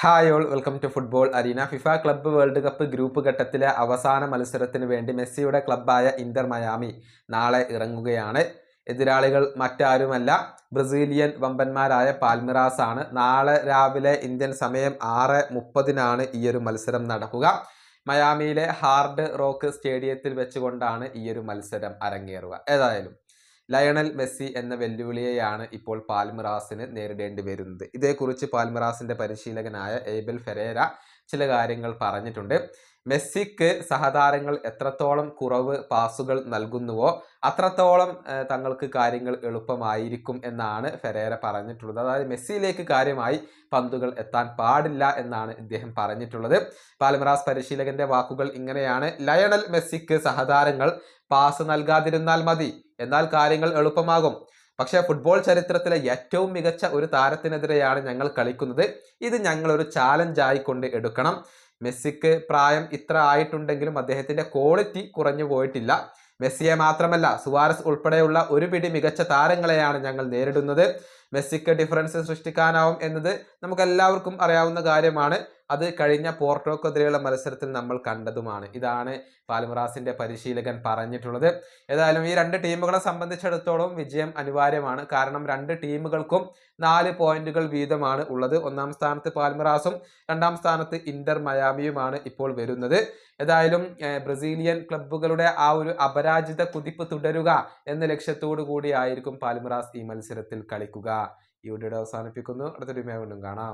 Hi all welcome to football arena FIFA club world cup group ഘട്ടത്തിലെ അവസാന മത്സരത്തിന് വേണ്ടി മെസ്സിയുടെ ക്ലബ്ബായ ഇന്റർ മയാമി നാളെ ഇറങ്ങുകയാണ്. എതിരാളികൾ മറ്റാരുമല്ല. ബ്രസീലിയൻ വമ്പന്മാരായ പാൽമിറാസ് ആണ്. നാളെ രാവിലെ ഇന്ത്യൻ സമയം ആറ് മുപ്പതിനാണ് ഈ ഒരു മത്സരം നടക്കുക. മയാമിയിലെ ഹാർഡ് റോക്ക് സ്റ്റേഡിയത്തിൽ വെച്ചുകൊണ്ടാണ് ഈ ഒരു മത്സരം അരങ്ങേറുക. ഏതായാലും ലയണൽ മെസ്സി എന്ന വെല്ലുവിളിയെയാണ് ഇപ്പോൾ പാൽമിറാസിന് നേരിടേണ്ടി വരുന്നത്. ഇതേക്കുറിച്ച് പാൽമിറാസിന്റെ പരിശീലകനായ ഏബൽ ഫെരേര ചില കാര്യങ്ങൾ പറഞ്ഞിട്ടുണ്ട്. മെസ്സിക്ക് സഹതാരങ്ങൾ എത്രത്തോളം കുറവ് പാസുകൾ നൽകുന്നുവോ അത്രത്തോളം തങ്ങൾക്ക് കാര്യങ്ങൾ എളുപ്പമായിരിക്കും എന്നാണ് ഫെരേര പറഞ്ഞിട്ടുള്ളത്. അതായത് മെസ്സിയിലേക്ക് കാര്യമായി പന്തുകൾ എത്താൻ പാടില്ല എന്നാണ് ഇദ്ദേഹം പറഞ്ഞിട്ടുള്ളത്. പാലമറാസ് പരിശീലകന്റെ വാക്കുകൾ ഇങ്ങനെയാണ്. ലയണൽ മെസ്സിക്ക് സഹതാരങ്ങൾ പാസ് നൽകാതിരുന്നാൽ മതി. എന്നാൽ കാര്യങ്ങൾ എളുപ്പമാകും. പക്ഷേ ഫുട്ബോൾ ചരിത്രത്തിലെ ഏറ്റവും മികച്ച ഒരു താരത്തിനെതിരെയാണ് ഞങ്ങൾ കളിക്കുന്നത്. ഇത് ഞങ്ങളൊരു ചാലഞ്ചായി കൊണ്ട് എടുക്കണം. മെസ്സിക്ക് പ്രായം ഇത്ര ആയിട്ടുണ്ടെങ്കിലും അദ്ദേഹത്തിന്റെ ക്വാളിറ്റി കുറഞ്ഞു പോയിട്ടില്ല. മെസ്സിയെ മാത്രമല്ല സുവാരസ് ഉൾപ്പെടെയുള്ള ഒരു പിടി മികച്ച താരങ്ങളെയാണ് ഞങ്ങൾ നേരിടുന്നത്. മെസ്സിക്ക് ഡിഫറൻസ് സൃഷ്ടിക്കാനാവും എന്നത് നമുക്ക് എല്ലാവർക്കും അറിയാവുന്ന കാര്യമാണ്. അത് കഴിഞ്ഞ പോർട്ടോക്കെതിരെയുള്ള മത്സരത്തിൽ നമ്മൾ കണ്ടതുമാണ്. ഇതാണ് പാൽമറാസിന്റെ പരിശീലകൻ പറഞ്ഞിട്ടുള്ളത്. ഏതായാലും ഈ രണ്ട് ടീമുകളെ സംബന്ധിച്ചിടത്തോളം വിജയം അനിവാര്യമാണ്. കാരണം രണ്ട് ടീമുകൾക്കും നാല് പോയിന്റുകൾ വീതമാണ് ഉള്ളത്. ഒന്നാം സ്ഥാനത്ത് പാൽമറാസും രണ്ടാം സ്ഥാനത്ത് ഇന്റർ മയാമിയുമാണ് ഇപ്പോൾ വരുന്നത്. ഏതായാലും ബ്രസീലിയൻ ക്ലബ്ബുകളുടെ ആ ഒരു അപരാജിത കുതിപ്പ് തുടരുക എന്ന ലക്ഷ്യത്തോടു കൂടിയായിരിക്കും പാൽമറാസ് ഈ മത്സരത്തിൽ കളിക്കുക. ഈ വീഡിയോ അവസാനിപ്പിക്കുന്നു. അടുത്തൊരു വീണ്ടും കാണാം.